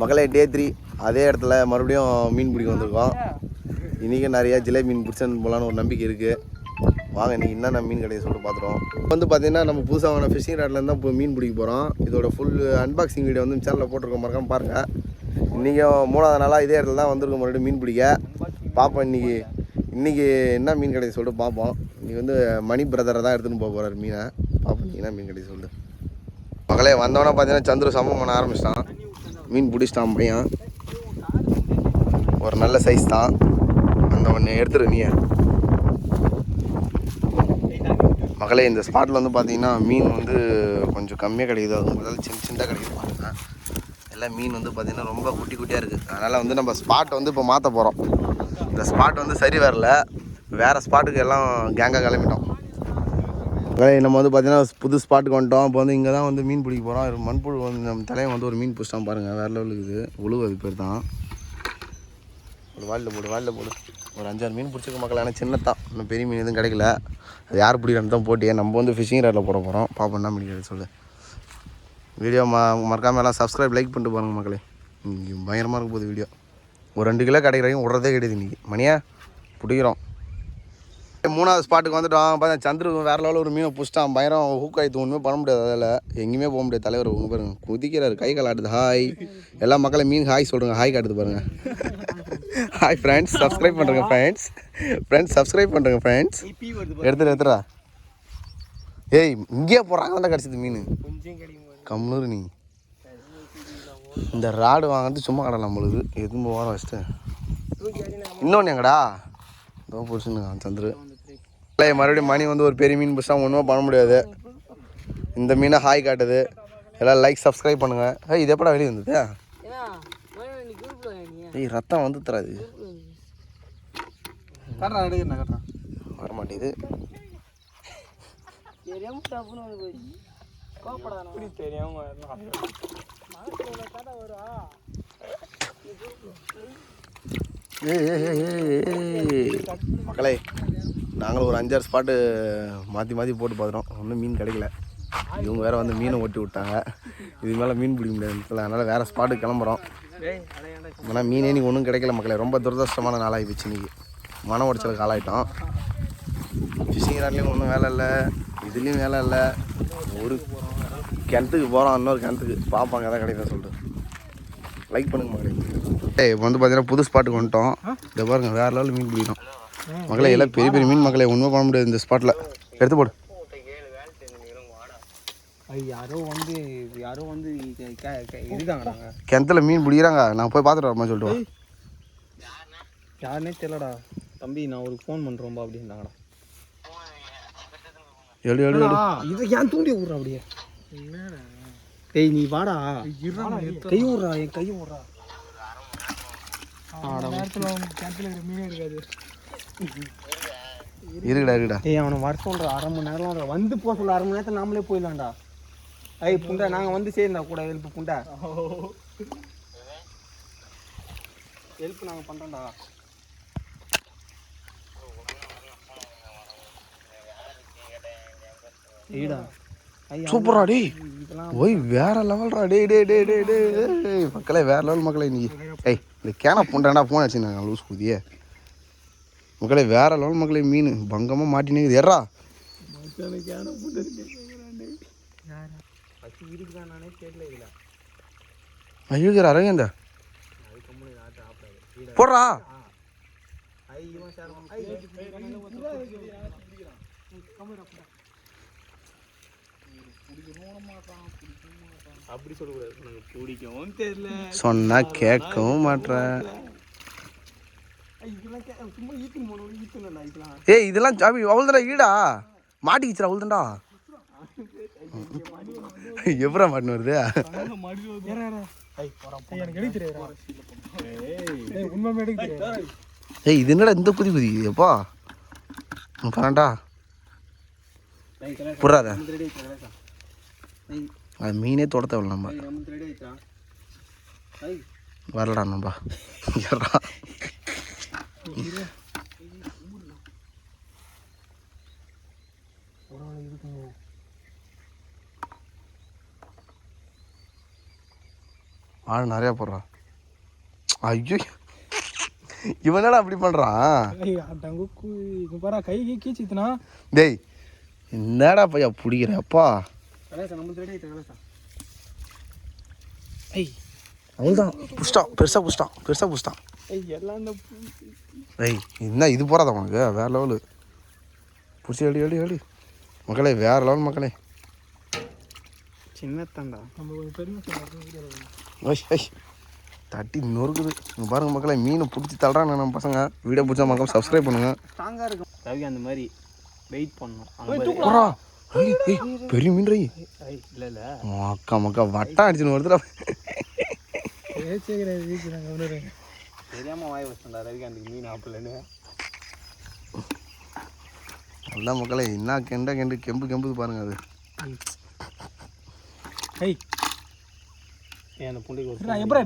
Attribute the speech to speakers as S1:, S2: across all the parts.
S1: மகளே day three அதே இடத்துல மறுபடியும் மீன் பிடிக்க வந்திருக்கோம். இன்றைக்கி நிறையா ஜிலேபி மீன் பிடிச்சன்னு போகலான்னு ஒரு நம்பிக்கை இருக்குது வாங்க இன்றைக்கி என்னென்ன மீன் கிடையாது சொல்லிட்டு பார்த்துருவோம் இப்போ வந்து பார்த்தீங்கன்னா நம்ம புதுசாக வாங்கின ஃபிஷிங் ரேட்லேருந்து தான் இப்போ மீன் பிடிக்க போகிறோம் இதோட ஃபுல் அன்பாக்சிங் வீடியோ வந்து சேனலில் போட்டிருக்கோம். மறக்காமல் பாருங்கள் இன்றைக்கும் மூணாவது நாளாக இதே இடத்துல தான் வந்திருக்கோம் மறுபடியும் மீன் பிடிக்க. பார்ப்போம் இன்றைக்கி இன்றைக்கி என்ன மீன் கிடையாது சொல்லிட்டு பார்ப்போம் இன்றைக்கி வந்து மணி பிரதரை தான் எடுத்துகிட்டு போக போகிறார் மீனை. பார்ப்போம் இன்றைக்கி என்ன மீன் கிடையாது சொல்லிட்டு. மகளே வந்தவொடனே பார்த்தீங்கன்னா சந்துரு சம்பவம் பண்ண ஆரம்பிச்சிட்டான். மீன் பிடிச்சிட்டான் பையன். ஒரு நல்ல சைஸ் தான். அந்த ஒன்று எடுத்துரு நீ மகளே இந்த ஸ்பாட்டில் வந்து பார்த்தீங்கன்னா மீன் வந்து கொஞ்சம் கம்மியாக கிடைக்குது. அது முதல்ல சின்ன சின்னதாக கிடைக்குது பார்த்தீங்கன்னா எல்லாம் மீன் வந்து பார்த்தீங்கன்னா ரொம்ப குட்டி குட்டியாக இருக்குது அதனால் வந்து நம்ம ஸ்பாட் வந்து இப்போ மாற்ற போகிறோம் இந்த ஸ்பாட் வந்து சரி வரல. வேறு ஸ்பாட்டுக்கு எல்லாம் கேங்காக கிளம்பிட்டோம். நம்ம வந்து பார்த்தீங்கன்னா புது ஸ்பாட்டுக்கு வந்துட்டோம். இப்போ வந்து இங்கே தான் வந்து மீன் பிடிக்க போகிறோம் மண்புழு வந்து நம்ம தலையை வந்து ஒரு மீன் பிடிச்சிட்டான் பாருங்கள் வேறு லெவலுக்கு இது. உழுவு அது பேர் தான். ஒரு வாலில் போடு வாலில் போடு. ஒரு அஞ்சாறு மீன் பிடிச்சிருக்க மக்கள். ஆனால் சின்னத்தான் இன்னும் பெரிய மீன் எதுவும் கிடைக்கல. அது யார் பிடிக்கிறான்னு தான் போட்டியே நம்ம வந்து ஃபிஷிங் ரேட்டில் போட போகிறோம் பார்ப்போம் என்ன பிடிக்கிறது சொல்லு. வீடியோ ம மறக்காமல் எல்லாம் சப்ஸ்கிரைப் லைக் பண்ணிட்டு பாருங்கள் மக்களே. இன்றைக்கி பயங்கரமாக இருக்க போகுது வீடியோ ஒரு ரெண்டு கிலோ கிடைக்கிற வரைக்கும் விட்றதே கிடையாது இன்றைக்கி மணியா பிடிக்கிறோம். மூணாவது ஸ்பாட்டுக்கு வந்துட்டோம். பார்த்தா சந்திர வேற லெவலில் ஒரு மீனை பிடிச்சிட்டான். பயிரம் ஹூக் ஆயிடுத்து ஒன்றுமே பண்ண முடியாது அதில். எங்கேயுமே போக முடியாது. தலைவர் உங்க பாருங்க. குதிக்கிறாரு. கை காலாடுது ஹாய் எல்லா மக்களும் மீன் ஹாய் சொல்கிறேங்க ஹாய் காட்டுது பாருங்க. ஹாய் ஃப்ரெண்ட்ஸ் சப்ஸ்கிரைப் பண்ணுறங்க ஃப்ரெண்ட்ஸ் ஃப்ரெண்ட்ஸ் சப்ஸ்கிரைப் பண்ணுறேங்க ஃப்ரெண்ட்ஸ் எடுத்துட்டு எடுத்துடா ஏய் இங்கேயே போகிறாங்க தான் கிடச்சிது மீன்? கம்னூர் நீ. இந்த ராடு வாங்கிட்டு சும்மா கடலாம் நம்மளுக்கு எதுவும் வாரம் வச்சுட்டு இன்னொன்று எங்கடா? இதோ பிடிச்சுன்னு சந்திரு இல்லை மறுபடியும் மணி வந்து ஒரு பெரிய மீன் பிடிச்சா ஒன்றுமே பண்ண முடியாது. இந்த மீனை ஹாய் காட்டுது. எல்லாம் லைக் சப்ஸ்கிரைப் பண்ணுங்கள் ஏய் இது எப்படா வெளியே வந்தது? ஏய் ரத்தம் வந்து தராது
S2: கட்டுறா எடுக்கிறேன் கட்டுறா
S1: வர மாட்டேங்குது
S2: தெரியாம
S1: மக்களே நாங்களும் ஒரு அஞ்சாறு ஸ்பாட்டு மாற்றி மாற்றி போட்டு பார்த்துட்டோம். ஒன்றும் மீன் கிடைக்கல. இவங்க வேறு வந்து மீனை ஒட்டி விட்டாங்க. இது மேலே மீன் பிடிக்க முடியாது அதனால் வேறு ஸ்பாட்டுக்கு கிளம்புறோம். ஆனால் மீனே இன்னைக்கு ஒன்றும் கிடைக்கல மக்களே. ரொம்ப துரதிருஷ்டமான நாளாகி போச்சு இன்னைக்கு. மன உடச்சலுக்கு ஆளாயிட்டோம். ஃபிஷிங் ராட்லேயும் ஒன்றும் வேலை இல்லை. இதுலேயும் வேலை இல்லை. ஒரு கிணத்துக்கு போகிறோம் இன்னொரு கிணத்துக்கு. பார்ப்பாங்க எதாவது கிடைக்குதா சொல்லிட்டு. லைக் பண்ணுங்க மக்களே. இப்போ வந்து பார்த்தீங்கன்னா புது ஸ்பாட்டுக்கு வந்துட்டோம். இதை பாருங்க வேறு லெவலில் மீன் பிடிக்கணும். மகளே எல்லாம் பெரிய பெரிய மீன் மகளே ஒன்றுமே பண்ண முடியாது இந்த ஸ்பாட்டில் எடுத்து போடு.
S2: யாரோ வந்து யாரோ வந்து இருக்காங்கடாங்க
S1: கிணத்துல மீன் பிடிக்கிறாங்க. நான் போய் பார்த்துட்டு வரமா சொல்லிட்டு.
S2: யாருனே தெரியலடா. தம்பி நான் ஒரு ஃபோன் பண்ணுறோம்பா அப்படின்னாங்கடா.
S1: எடு எடு எடு.
S2: இதை ஏன் தூண்டி விட்றா அப்படியே? டேய் நீ வாடா. கை விட்றா என் கை விட்றா
S1: இருக்குடா இருக்குடா
S2: ஏய் அவனை வர சொல்ற அரை மணி நேரம் வந்து போக சொல்ல அரை மணி நேரத்தில் நாமளே போயிடலாம்டா. ஐய் புண்டா நாங்கள் வந்து சேர்ந்தா கூட ஹெல்ப் புண்டா. ஹெல்ப் நாங்கள் பண்ணுறோம்டா ஏடா ஐயா
S1: சூப்பரா டேய்.
S2: இதெல்லாம்
S1: ஓய் வேற லெவல்ரா டேய் டேய் டேய் டேய் டேய். டேய் மக்களே வேற லெவல் மக்களே இன்னைக்கு. ஏய். இந்த கேனை புண்டாண்டா ஃபோன் வச்சுருந்தாங்க லூஸ் குதியே. மக்களே வேற லெவல் மக்களே மீன் பங்கமாக மாட்டினுக்குது எறா
S2: பசி இருக்குதான் நானே தெரியல இதில்
S1: ஐயோகிற அரங்கந்த போடுறா
S2: ஐ அப்படி சொல்லக்கூடாது. எனக்கு பிடிக்கவும் தெரியல.
S1: சொன்னா கேட்கவும் மாட்டேன் ஏய் இதெல்லாம் சாமி அவ்வளோதாடா ஈடா. மாட்டிக்கிச்சுடா அவ்வளோதான்டா எப்படா மாட்டின்னு வருது? ஏய் இது என்னடா இந்த குதி குதிக்குது எப்பா? பண்ணண்டா புறாத அது மீனே தொட தேவையில்ல நம்ம வரலடா நம்பா ஏறா. ஆள் நிறையா போடுறான் ஐயோ. இவன் என்னடா அப்படி பண்ணுறான் டேய் என்னடா பையா பிடிக்கிற அப்பா?
S2: கலாசா நம்ம ரெடி ஆயிட்டு கலாசா
S3: ஐய்
S1: அவ்வளோதான் புஷ்டான் பெருசாக புஷ்டான் பெருசாக புஷ்டான்
S3: ஐய்
S1: என்ன இது போகிறாத உனக்கு? வேறு லெவலு பிடிச்சி அடி அடி அடி மக்களே வேறு லெவல் மக்களே.
S2: சின்னத்தாண்டா.
S1: ஐய் ஐய் தட்டி நொறுக்குது. இங்கே பாருங்க மக்களே மீனை பிடிச்சி தள்ளுறாங்க நம்ம பசங்க. வீடியோ பிடிச்சா மக்கள் சப்ஸ்கிரைப் பண்ணுங்க.
S2: ஸ்ட்ராங்காக இருக்கும் ரவி அந்த மாதிரி வெயிட் பண்ணணும்.
S1: ஏய் ஏய், பெரிய மீன் ரை
S2: ஐய் இல்லை இல்லை.
S1: அக்கா மக்கா வட்டம் அடிச்சுன்னு
S3: ஒன்று
S2: தெரியாமல் வாய் ரவிகாந்துக்கு மீன் ஆப்பிள்னு
S1: அதான் மக்களே என்ன கெண்ட கெண்டு கெம்பு கெம்புது பாருங்க அது.
S2: ஏன் அந்த புண்டைக்கு ஒரு
S3: நான் எப்படி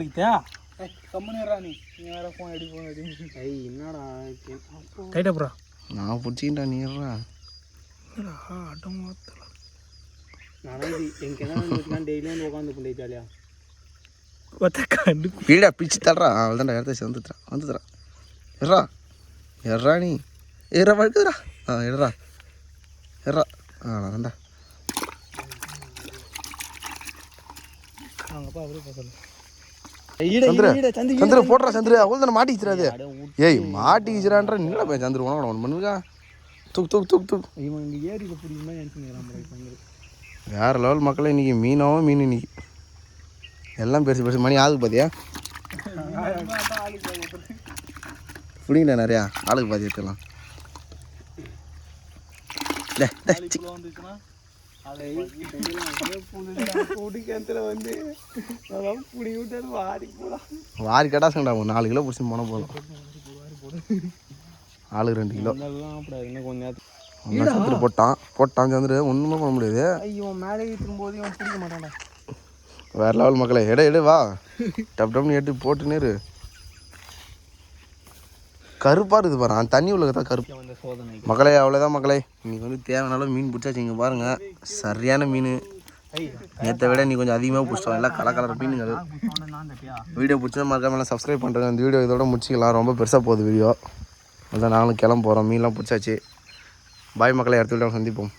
S3: நீ. நீ வேற ஃபோன் அடி ஃபோன் அடி.
S2: ஐய் என்னடா
S3: டைட்டா ப்ரா
S1: நான் பிடிச்சிக்கிட்டா நீர்றா
S3: என்னடா அடம் மாத்தல
S2: நானே கிணறு டெய்லியும் வந்து உட்காந்து புண்டை ஜாலியா
S1: வீடா பிச்சு தள்ளுறா அவள் தான் இடத்த வந்துட்டுறான் எறா எறா நீ எறா வழுக்குதுடா ஆ எடுறா எறா ஆ வேண்டா சந்திர சந்திர போடுறா சந்திர அவள் தானே மாட்டிக்கிச்சிடாது ஏய் மாட்டிக்கிச்சிரான்ற நின்ன போய் சந்திர உனக்கு ஒன்று பண்ணுங்க தூக் தூக் தூக் தூக்
S2: இவன் இங்கே ஏரியில் பிடிக்குமா நினச்சிக்கிறான்
S1: வேற லெவல் மக்களே இன்னைக்கு மீனாவும் மீன் இன்னைக்கு. எல்லாம் பெருசு பெருசு. மணி ஆளுக்கு பாத்தியா? பிடிங்கடா நிறையா? ஆளுக்கு பாதி
S2: போலாம்
S1: வாரி கடாசங்கடா ஒரு நாலு கிலோ பிடிச்சி போனால் போதும். ஆளுக்கு ரெண்டு கிலோ.
S2: இன்னும்
S1: போட்டான். போட்டான் சந்திர ஒன்றுமே பண்ண முடியாது.
S2: ஐயோ மேலே திரும்போது இவன் பிடிக்க மாட்டான்டா.
S1: வேற லெவல் மக்களே எடு எடு வா. டப் டப்னு எட்டு போட்டு நேரு கருப்பாக இருக்குது பாரு அந்த தண்ணி உள்ள தான் கருப்பு. மக்களே அவ்வளோதான் மக்களே. இன்னைக்கு வந்து தேவையான மீன் பிடிச்சாச்சு இங்கே பாருங்க. சரியான மீன். நேற்றை விட நீ கொஞ்சம் அதிகமாக பிடிச்சோம் எல்லாம் கலர் கலர்
S2: தட்டியா
S1: வீடியோ பிடிச்சா மறக்காம சப்ஸ்கிரைப் பண்ணுறேன் இந்த வீடியோ இதோட முடிச்சிக்கலாம். ரொம்ப பெருசாக போகுது வீடியோ அதான் நாங்களும் கிளம்ப போகிறோம் மீன்லாம் பிடிச்சாச்சு. பாய் மக்களை இடத்துல சந்திப்போம்.